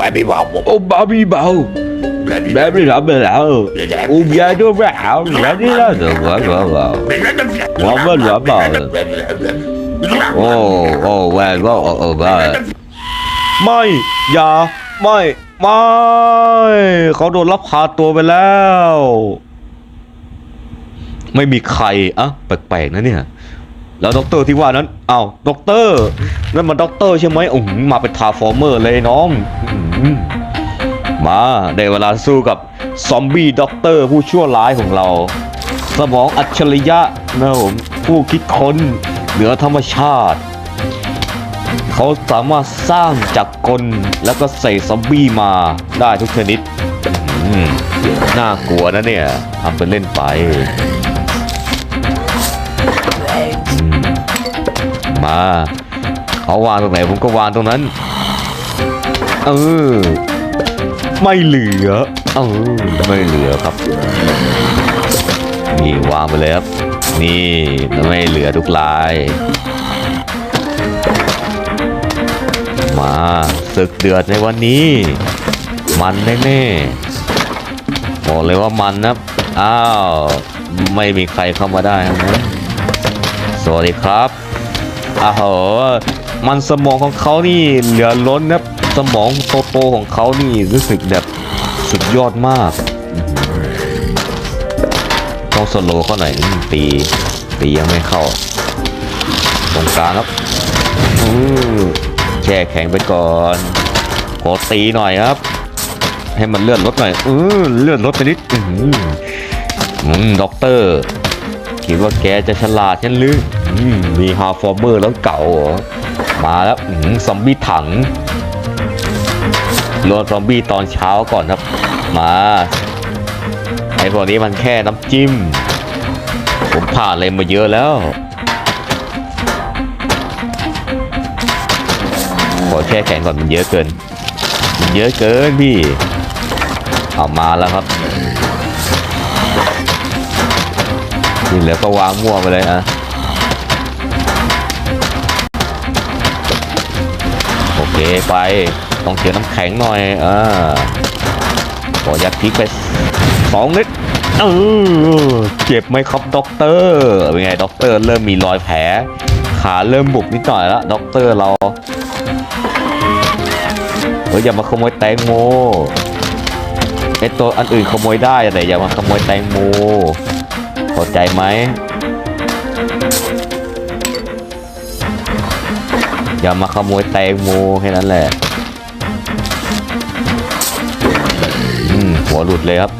Baby bầu Ô Bobby bầu Baby đã bề lão Ô bia cho bé hảo Đã đi ra được vợ vợ vợ Quá bên vợ bầu Ô ô về có ô ô về ไม่อย่าไม่ไม่เขาโดนลักพาตัวไปแล้ว ไม่มีใครอะแปลกๆนะเนี่ยแล้วด็อกเตอร์ที่ว่านั้นอ้าวด็อกเตอร์ นั่นมันด็อกเตอร์ใช่ไหมอืมมาเป็นทาร์ฟอร์เมอร์เลยน้องอื มาได้เวลาสู้กับซอมบี้ด็อกเตอร์ผู้ชั่วร้ายของเรา สมองอัจฉริยะนะผมผู้คิดค้นเหนือธรรมชาติ เขาสามารถสร้างจักกลแล้วก็ใส่ซอมบี้มาได้ทุกชนิดน่ากลัวนะเนี่ยทำเป็นเล่นไป มาเขาวางตรงไหนผมก็วางตรงนั้น เออ ไม่เหลือ เออ ไม่เหลือครับ นี่วางไปเลยครับ นี่ไม่เหลือทุกลาย มาศึกเดือดในวันนี้ มันแน่ๆบอกเลยว่ามันนะอ้าว ไม่มีใครเข้ามาได้ทั้งนะสวัสดีครับอ้าวโหมันสมองของเขานี่เหลือล้นนะ สมองโตๆของเขานี่รู้สึกแบบสุดยอดมากต้องสโลว์เขาหน่อยตีตียังไม่เข้า ตรงกลางครับอือแช่แข็งไปก่อนขอตีหน่อยครับ ให้มันเลื่อนลดหน่อยเออเลื่อนลดไปนิดอืมอืมด็อกเตอร์คิดว่าแกจะฉลาดใช่หรืออมมีฮาร์ฟอร์เมอร์แล้วเก่าเหรอมาแล้วอืมซอมบี้ถัง รวมซอมบี้ตอนเช้าก่อนครับ มาไอ้พวกนี้มันแค่น้ำจิ้ม ผมผ่านอะไรมาเยอะแล้ว ขอแช่แข็งก่อนมันเยอะเกิน มันเยอะเกินพี่ เอามาแล้วครับที่เหลือก็วางมั่วไปเลยอะโอเคไป ต้องเจอน้ำแข็งหน่อยอ่าขอยัดพริกไปสองนิดเออเจ็บไหมครับด็อกเตอร์เป็นไงด็อกเตอร์เริ่มมีรอยแผล ขาเริ่มบุกนิดหน่อยแล้วด็อกเตอร์เราเฮ้ยอย่ามาขโมยแตงโมไอตัวอันอื่นขโมยได้แต่อย่ามาขโมยแตงโมเข้าใจไหมอย่ามาขโมยแตงโมแค่นั้นแหละ หัวหลุดเลยครับ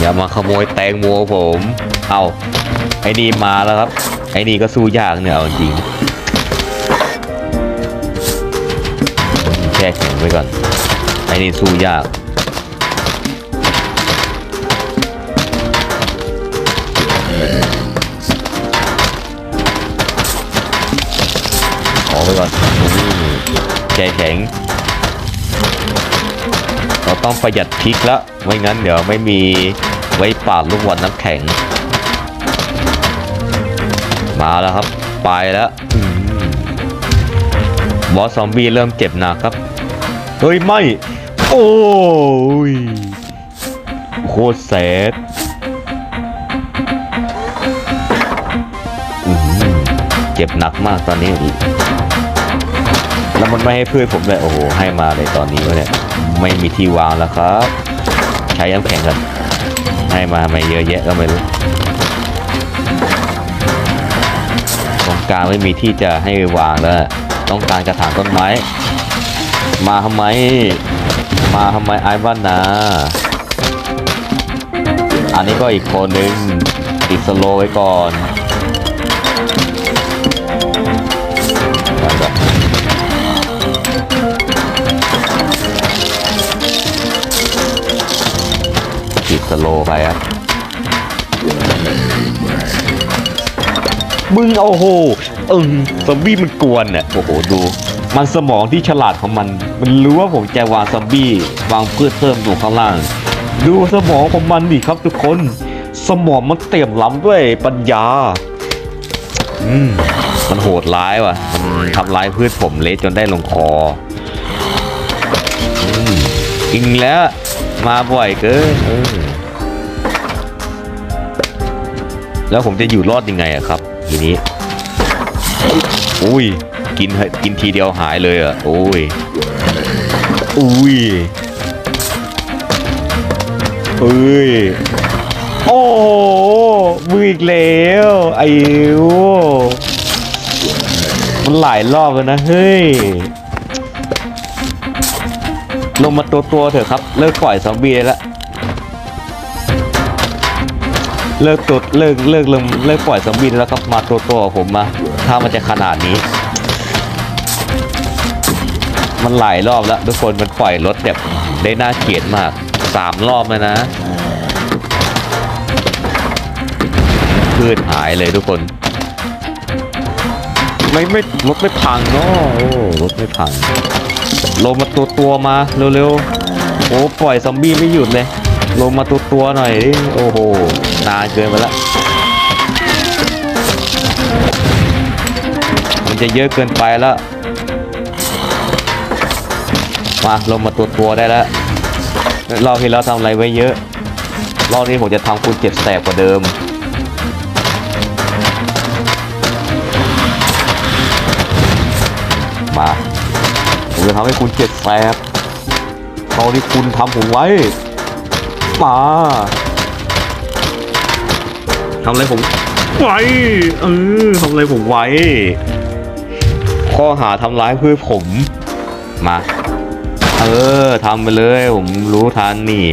อย่ามาขโมยแตงโมผม เอาไอ้นี่มาแล้วครับ ไอ้นี่ก็สู้ยากเนี่ยเอาจริงแช่แข็งไว้ก่อน ไอ้นี่สู้ยากขอไว้ก่อนแช่แข็ง เราต้องประหยัดพริกแล้วไม่งั้นเดี๋ยวไม่มีไว้ปาดลูกบอลน้ำแข็ง มาแล้วครับ ไปแล้วบอสซอมบี้เริ่มเจ็บหนักครับ เฮ้ย ไม่ โอ้ย โคตรแสดอื้อหือเจ็บหนักมากตอนนี้ แล้วมันไม่ให้เพื่อนผมเลย โอ้โห ให้มาเลยตอนนี้วะเนี่ย ไม่มีที่วางแล้วครับ ใช้น้ำแข็งกันให้มาไม่เยอะแยะก็ไม่รู้ตรงกลางไม่มีที่จะให้วางแล้วต้องการกระถางต้นไม้ มาทำไม มาทำไมไอ้บ้านนาอันนี้ก็อีกคนนึงติดสโลไว้ก่อน ไปครับมึงโอ้โหเออซอมบี้มันกวนเนี่ยโอ้โหดู มันสมองที่ฉลาดของมัน มันรู้ว่าผมจะวางซอมบี้วางพืชเพิ่มอยู่ข้างล่าง ดูสมองของมันดิครับทุกคน สมองมันเต็มล้ำด้วยปัญญา อืมมันโหดร้ายว่ะ มันทำร้ายพืชผมเละจนได้ลงคอมอิงแล้ว มาบ่อยเกิน แล้วผมจะอยู่รอดยังไงอะครับ ทีนี้ อุ้ย กินให้กินทีเดียวหายเลยอะโอ้ย อุ้ยเอ้ย โอ้โหมืออีกแล้วไอ้โอ้มันหลายรอบแล้วนะเฮ้ย ลงมาตัวตัวเถอะครับ เลิกปล่อยซอมบี้ได้แล้ว เลิกตัวเลิกเลิกเลิกเลิกปล่อยซอมบี้ได้แล้วครับมาตัวตัวผมมา ถ้ามันจะขนาดนี้ มันหลายรอบแล้วทุกคนมันปล่อยรถแบบได้น่าเกลียดมากสามรอบแล้วนะพืชหายเลยทุกคน ไม่ไม่รถไม่พังเนาะโอ้รถไม่พังลงมาตัวตัวมาเร็วๆโอ้ปล่อยซอมบี้ไม่หยุดเลย ลงมาตัวตัวหน่อยดิโอ้โห นานเกินไปละมันจะเยอะเกินไปแล้ว มาลงมาตัวตัวๆได้แล้วรอบที่เราทำอะไรไว้เยอะ รอบนี้ผมจะทำคุณเจ็บแสบกว่าเดิมมาผมจะทำให้คุณเจ็บแสบตอนที่คุณทำผมไว้ มาำอะไรผมไว้เออทำอะไรผมไว้ ข้อหาทำร้ายเพื่อผม มา เออทำไปเลย ผมรู้ทันนี่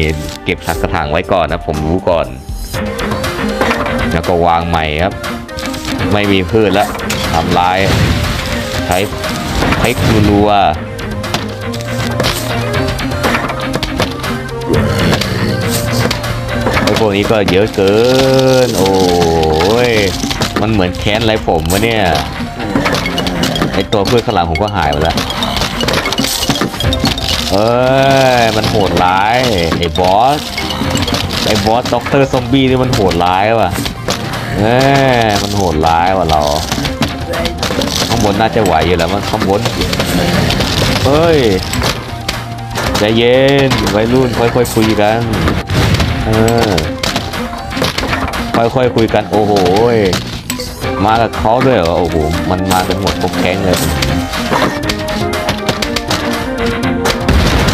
เก็บสักกระถางไว้ก่อนนะ ผมรู้ก่อน แล้วก็วางใหม่ครับ ไม่มีพืชแล้วทำลาย ใช้ใช้รัว วกนี้ก็เยอะเกิน โอ้ย มันเหมือนแค้นไรผมวะเนี่ย ไอตัวเพืชข้างหลังผมก็หายไปแล้ว เอ้ย มันโหดร้าย ไอ้บอส ไอ้บอสด็อกเตอร์ซอมบี้นี่มันโหดร้ายว่ะเอ้ย มันโหดร้ายว่ะเรา ข้างบนน่าจะไหวอยู่แล้วมันข้างบนเฮ้ยใจเย็นวัยรุ่นค่อยๆคุยกัน เออ ค่อยๆคุยกันโอ้โหมากับเขาด้วยเหรอโอ้โหมันมากันหมดครบแก๊งเลย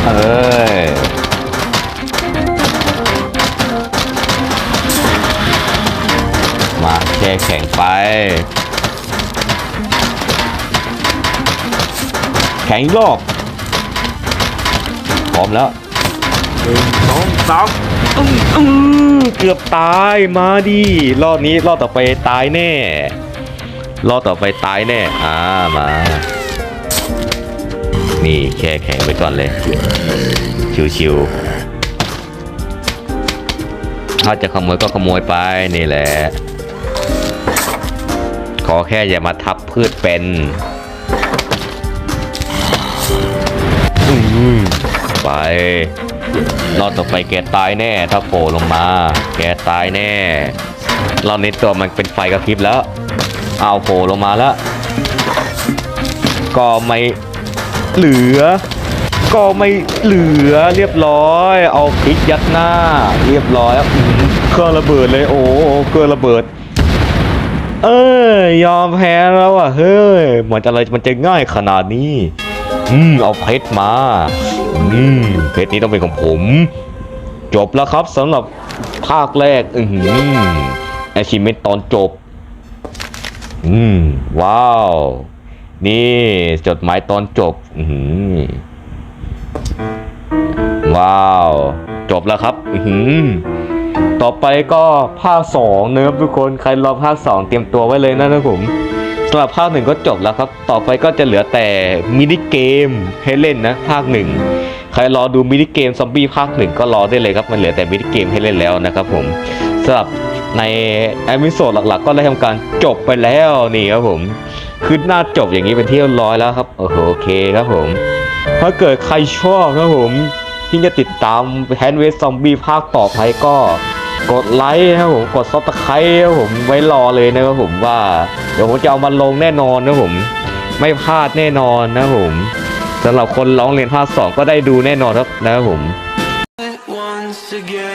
เอ้ยมาแช่แข็งไปแข็งอีกรอบพร้อมแล้ว หนึ่งสองสามอื้ออื้อเกือบตายมาดิรอบนี้รอบต่อไปตายแน่รอบต่อไปตายแน่ อ่ามา นี่แค่แข็งไปก่อนเลย ชิวๆถ้าจะขโมยก็ขโมยไปนี่แหละ ขอแค่อย่ามาทับพืชเป็นไป รอบต่อไปแกตายแน่ ถ้าโผล่ลงมา แกตายแน่เราในตัวมันเป็นไฟกระพริบแล้ว เอาโผล่ลงมาแล้ว ก็ไม่เหลือ ก็ไม่เหลือเรียบร้อย เอาพริกยัดหน้า เรียบร้อยเครื่องระเบิดเลยโอ้เครื่องระเบิด เอ้ยยอมแพ้แล้วอะเฮ้ยเหมือนอะไรมันจะง่ายขนาดนี้ อืมเอาเพชรมา อืมเพชรนี้ต้องเป็นของผม จบแล้วครับสำหรับภาคแรก อือหือแอชิเมนตอนจบ อืม ว้าว นี่จดหมายตอนจบ อือหือว้าว จบแล้วครับ อือหือต่อไปก็ภาคสองนะครับทุกคน ใครรอภาคสองเตรียมตัวไว้เลยนะครับผม สำหรับภาคหนึ่งก็จบแล้วครับ ต่อไปก็จะเหลือแต่มินิเกมให้เล่นนะ ภาคหนึ่งใครรอดูมินิเกมซอมบี้ภาคหนึ่งก็รอได้เลยครับ มันเหลือแต่มินิเกมให้เล่นแล้วนะครับผมสำหรับในเอพิโซดหลักๆ ก็ได้ทำการจบไปแล้วนี่ครับผมคือหน้าจบอย่างนี้เป็นที่เรียบร้อยแล้วครับโอ้โหโอเคครับผม ถ้าเกิดใครชอบนะครับผมที่จะติดตามแฮนด์เวสซอมบี้ภาคต่อไปก็ กดไลค์นะครับผมกดซับสไครต์ครับผมไว้รอเลยนะครับผมว่า เดี๋ยวผมจะเอามาลงแน่นอนนะผม ไม่พลาดแน่นอนนะผมสำหรับคนร้องเรียนภาคสองก็ได้ดูแน่นอนครับนะครับผม once again.